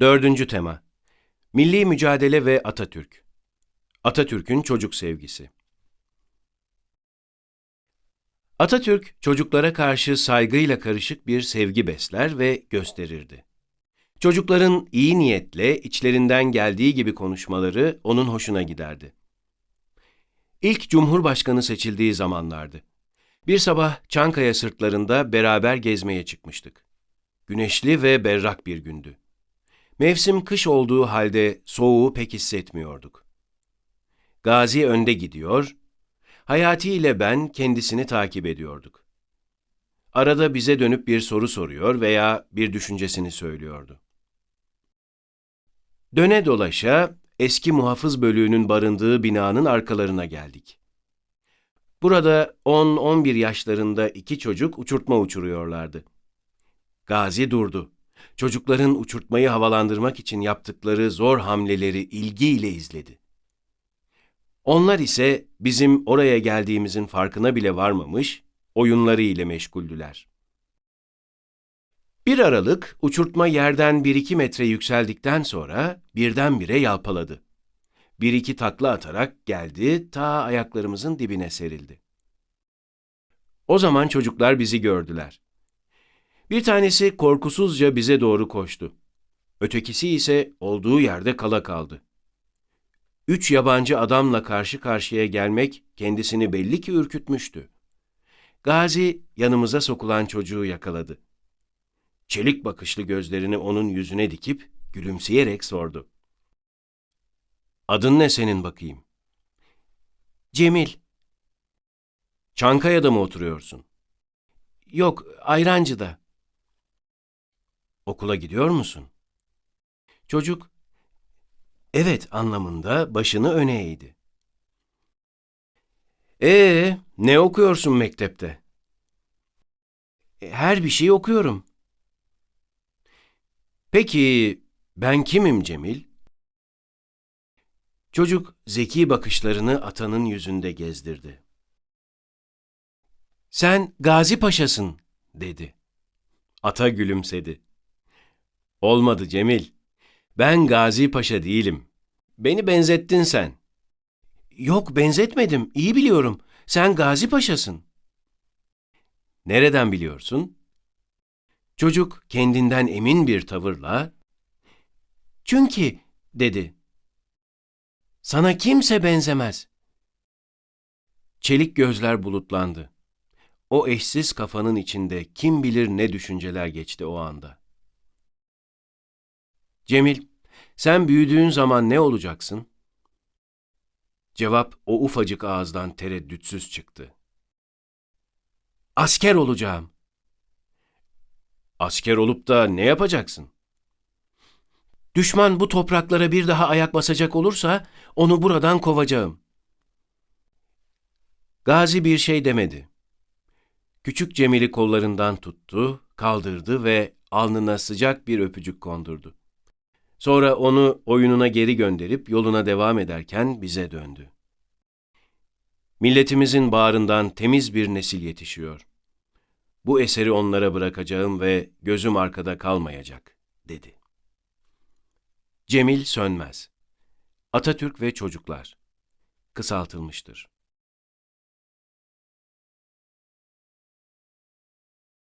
Dördüncü tema. Milli mücadele ve Atatürk. Atatürk'ün çocuk sevgisi. Atatürk, çocuklara karşı saygıyla karışık bir sevgi besler ve gösterirdi. Çocukların iyi niyetle içlerinden geldiği gibi konuşmaları onun hoşuna giderdi. İlk Cumhurbaşkanı seçildiği zamanlardı. Bir sabah Çankaya sırtlarında beraber gezmeye çıkmıştık. Güneşli ve berrak bir gündü. Mevsim kış olduğu halde soğuğu pek hissetmiyorduk. Gazi önde gidiyor, Hayati ile ben kendisini takip ediyorduk. Arada bize dönüp bir soru soruyor veya bir düşüncesini söylüyordu. Döne dolaşa eski muhafız bölüğünün barındığı binanın arkalarına geldik. Burada 10-11 yaşlarında iki çocuk uçurtma uçuruyorlardı. Gazi durdu. Çocukların uçurtmayı havalandırmak için yaptıkları zor hamleleri ilgiyle izledi. Onlar ise bizim oraya geldiğimizin farkına bile varmamış, oyunları ile meşguldüler. Bir aralık uçurtma yerden bir iki metre yükseldikten sonra birdenbire yalpaladı. Bir iki takla atarak geldi, ta ayaklarımızın dibine serildi. O zaman çocuklar bizi gördüler. Bir tanesi korkusuzca bize doğru koştu. Ötekisi ise olduğu yerde kala kaldı. Üç yabancı adamla karşı karşıya gelmek kendisini belli ki ürkütmüştü. Gazi yanımıza sokulan çocuğu yakaladı. Çelik bakışlı gözlerini onun yüzüne dikip gülümseyerek sordu. Adın ne senin bakayım? Cemil. Çankaya'da mı oturuyorsun? Yok, Ayrancı'da. Okula gidiyor musun? Çocuk, evet anlamında başını öne eğdi. Ee, ne okuyorsun mektepte? "E, Her bir şey okuyorum. Peki ben kimim Cemil? Çocuk zeki bakışlarını atanın yüzünde gezdirdi. Sen Gazi Paşa'sın, dedi. Ata gülümsedi. Olmadı Cemil. Ben Gazi Paşa değilim. Beni benzettin sen. Yok benzetmedim, iyi biliyorum. Sen Gazi Paşa'sın. Nereden biliyorsun? Çocuk kendinden emin bir tavırla, Çünkü, dedi. Sana kimse benzemez. Çelik gözler bulutlandı. O eşsiz kafanın içinde kim bilir ne düşünceler geçti o anda. Cemil, sen büyüdüğün zaman ne olacaksın? Cevap o ufacık ağızdan tereddütsüz çıktı. Asker olacağım. Asker olup da ne yapacaksın? Düşman bu topraklara bir daha ayak basacak olursa onu buradan kovacağım. Gazi bir şey demedi. Küçük Cemil'i kollarından tuttu, kaldırdı ve alnına sıcak bir öpücük kondurdu. Sonra onu oyununa geri gönderip yoluna devam ederken bize döndü. Milletimizin bağrından temiz bir nesil yetişiyor. Bu eseri onlara bırakacağım ve gözüm arkada kalmayacak, dedi. Cemil Sönmez Atatürk ve Çocuklar Kısaltılmıştır.